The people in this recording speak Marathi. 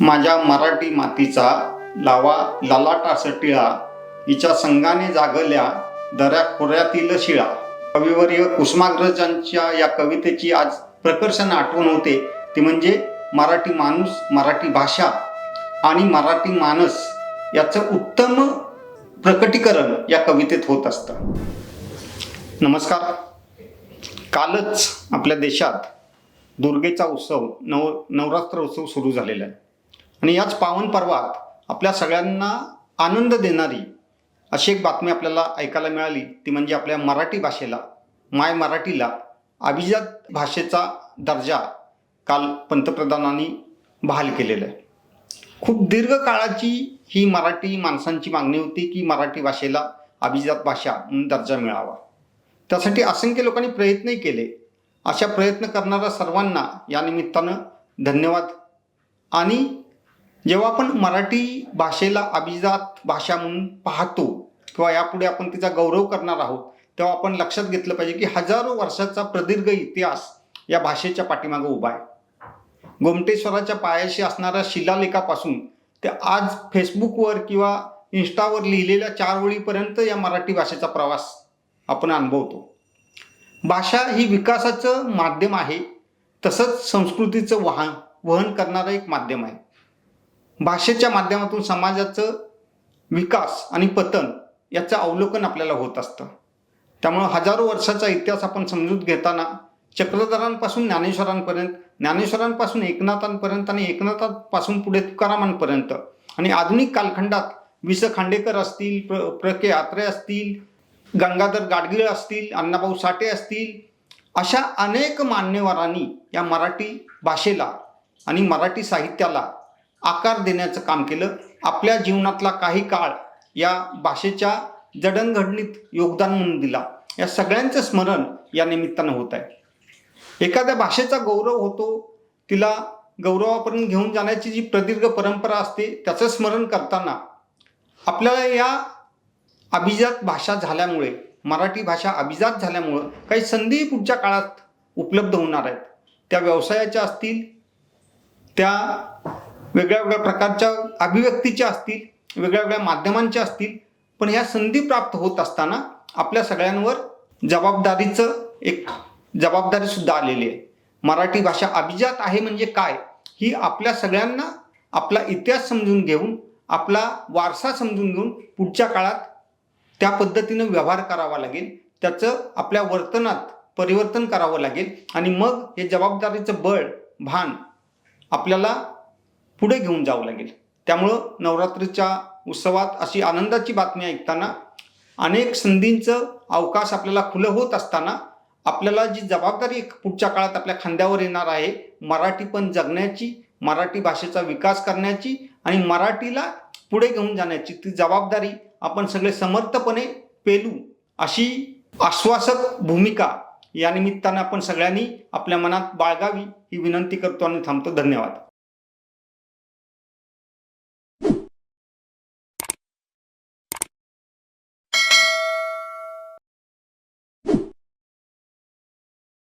माझ्या मराठी मातीचा लावा ललाटा सटिळा हिच्या संघाने जागल्या दऱ्या खोऱ्यातील शिळा. कविवर्य कुसुमाग्रजांच्या या कवितेची आज प्रकर्षण आठवण होते. ती म्हणजे मराठी माणूस मराठी भाषा आणि मराठी मानस याचं उत्तम प्रकटीकरण या कवितेत होत असतं. नमस्कार. कालच आपल्या देशात दुर्गेचा उत्सव नव नवरात्र उत्सव सुरू झालेला आहे. आणि याच पावन पर्वात आपल्या सगळ्यांना आनंद देणारी अशी एक बातमी आपल्याला ऐकायला मिळाली. ती म्हणजे आपल्या मराठी भाषेला माय मराठीला अभिजात भाषेचा दर्जा काल पंतप्रधानांनी बहाल केलेला आहे. खूप दीर्घ काळाची ही मराठी माणसांची मागणी होती की मराठी भाषेला अभिजात भाषा म्हणून दर्जा मिळावा. त्यासाठी असंख्य लोकांनी प्रयत्नही केले. अशा प्रयत्न करणाऱ्या सर्वांना या निमित्तानं धन्यवाद आणि जेव्हा आपण मराठी भाषेला अभिजात भाषा म्हणून पाहतो किंवा यापुढे आपण तिचा गौरव करणार आहोत तेव्हा आपण लक्षात घेतलं पाहिजे की हजारो वर्षाचा प्रदीर्घ इतिहास या भाषेच्या पाठीमागे उभा आहे. गोमटेश्वराच्या पायाशी असणाऱ्या शिलालेखापासून ते आज फेसबुकवर किंवा इन्स्टावर लिहिलेल्या चार ओळीपर्यंत या मराठी भाषेचा प्रवास आपण अनुभवतो. भाषा ही विकासाचं माध्यम आहे तसंच संस्कृतीचं वाहन वहन करणारं एक माध्यम आहे. भाषेच्या माध्यमातून समाजाचं विकास आणि पतन याचं अवलोकन आपल्याला होत असतं. त्यामुळं हजारो वर्षाचा इतिहास आपण समजूत घेताना चक्रधरांपासून ज्ञानेश्वरांपर्यंत ज्ञानेश्वरांपासून एकनाथांपर्यंत आणि एकनाथांपासून पुढे तुकारामांपर्यंत आणि आधुनिक कालखंडात वि स खांडेकर असतील प्र प्र के आत्रे असतील गंगाधर गाडगीळ असतील अण्णाभाऊ साठे असतील अशा अनेक मान्यवरांनी या मराठी भाषेला आणि मराठी साहित्याला आकार देण्याचं काम केलं. आपल्या जीवनातला काही काळ या भाषेच्या जडणघडणीत योगदान म्हणून दिला. या सगळ्यांचं स्मरण या निमित्तानं होत आहे. एखाद्या भाषेचा गौरव होतो तिला गौरवापर्यंत घेऊन जाण्याची जी प्रदीर्घ परंपरा असते त्याचं स्मरण करताना आपल्याला या अभिजात भाषा झाल्यामुळे मराठी भाषा अभिजात झाल्यामुळं काही संधी पुढच्या काळात उपलब्ध होणार आहेत. त्या व्यवसायाच्या असतील त्या वेगळ्या वेगळ्या प्रकारच्या अभिव्यक्तीच्या असतील वेगळ्या वेगळ्या माध्यमांच्या असतील पण ह्या संधी प्राप्त होत असताना आपल्या सगळ्यांवर जबाबदारीचं एक जबाबदारीसुद्धा आलेली आहे. मराठी भाषा अभिजात आहे म्हणजे काय? ही आपल्या सगळ्यांना आपला इतिहास समजून घेऊन आपला वारसा समजून घेऊन पुढच्या काळात त्या पद्धतीनं व्यवहार करावा लागेल त्याचं आपल्या वर्तनात परिवर्तन करावं लागेल आणि मग हे जबाबदारीचं बळ भान आपल्याला पुढे घेऊन जावं लागेल. त्यामुळं नवरात्रीच्या उत्सवात अशी आनंदाची बातमी ऐकताना अनेक संधींचं अवकाश आपल्याला खुलं होत असताना आपल्याला जी जबाबदारी पुढच्या काळात आपल्या खांद्यावर येणार आहे मराठी पण जगण्याची मराठी भाषेचा विकास करण्याची आणि मराठीला पुढे घेऊन जाण्याची ती जबाबदारी आपण सगळे समर्थपणे पेलू अशी आश्वासक भूमिका या निमित्तानं आपण सगळ्यांनी आपल्या मनात बाळगावी ही विनंती करतो आणि थांबतो. धन्यवाद.